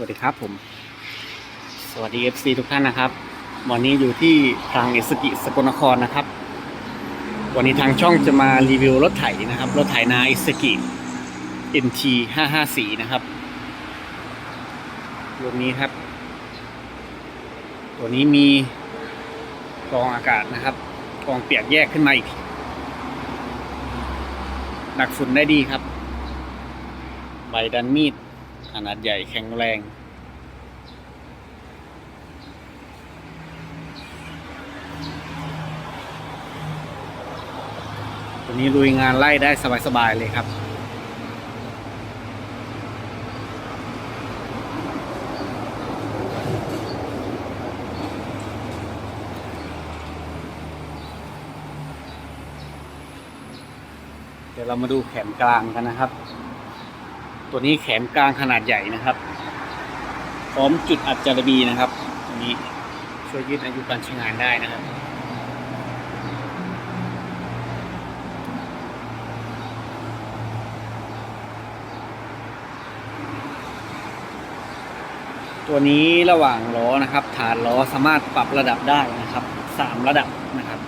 วัสดีครับผม สวัสดี FC ทุกท่านนะครับ วันนี้อยู่ที่ทางเอสกิสกลนครนะครับ วันนี้ทางช่องจะมารีวิวรถไถนะครับ รถไถนาเอสกิ NT 554นะครับรุ่นนี้ครับ ตัวนี้มีกองอากาศนะครับกองเปียกแยกขึ้นมาอีกหนักฝุ่นได้ดีครับ ใบดันมีด ขนาดใหญ่แข็งแรง ตัวนี้ลุยงานไล่ได้สบาย ๆ เลยครับเดี๋ยวเรามาดูแขนกลางกันนะครับ ตัวนี้แขนกลางขนาดใหญ่นะครับ พร้อมจุดอัดจารบีนะครับตัวนี้ช่วยยืดอายุการใช้งานได้นะครับตัวนี้ระหว่างล้อนะครับ ฐานล้อสามารถปรับระดับได้นะครับสามระดับนะครับ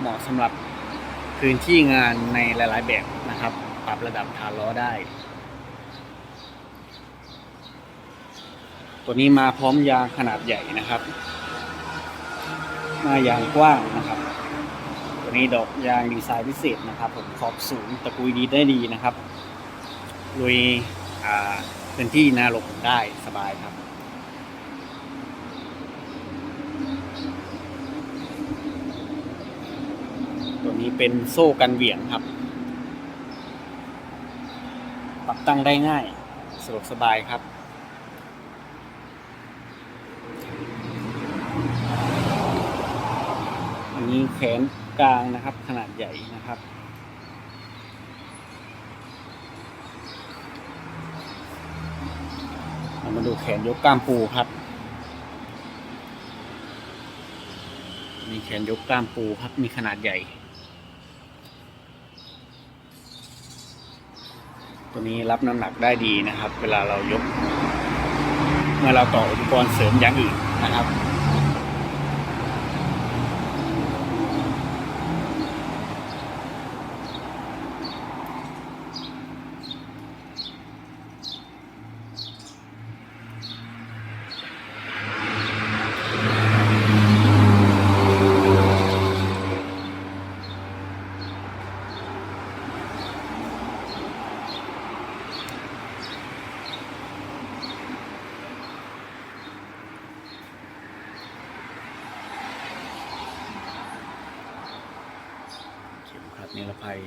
เหมาะสำหรับพื้นที่งานในหลาย ๆ แบบนะครับ ปรับระดับฐานล้อได้ ตัวนี้มาพร้อมยางขนาดใหญ่นะครับ หน้ายางกว้างนะครับ ตัวนี้ดอกยางดีไซน์พิเศษนะครับ ผมขอบสูงตะกุยดีได้ดีนะครับลุยพื้นที่นาหลบได้สบายครับตัวนี้เป็นโซ่กันเหวี่ยงครับ ปรับตั้งได้ง่ายสะดวกสบายครับ อั นนี้แขนกลางนะครับ ขนาดใหญ่นะครับเรามาดูแขนยกกล้ามปูครับ มีแขนยกกล้ามปูครับ มีขนาดใหญ่ ตัวนี้รับน้ำหนักได้ดีนะครับ เวลาเรายก เมื่อเราต่ออุปกรณ์เสริมอย่างอื่นนะครับ หัดนิรภัย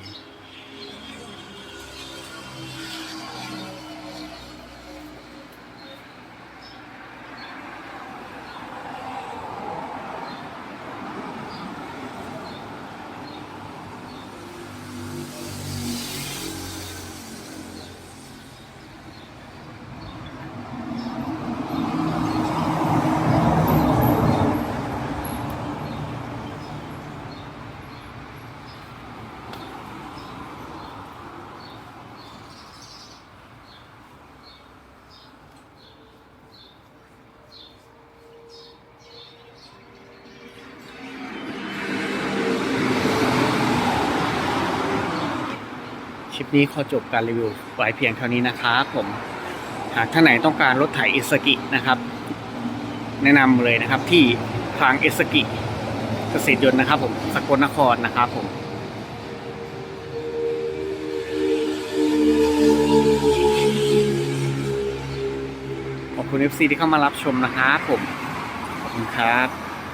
คลิปนี้ขอจบการรีวิวไว้เพียงเท่านี้นะครับผมหากท่านไหนต้องการรถไถเอสกินะครับ แนะนำเลยนะครับที่ทางเอสกิเกษตรยนต์นะครับ ผมสกลนครนะครับผมขอบคุณ FC ที่เข้ามารับชมนะครับผม ขอบคุณครับ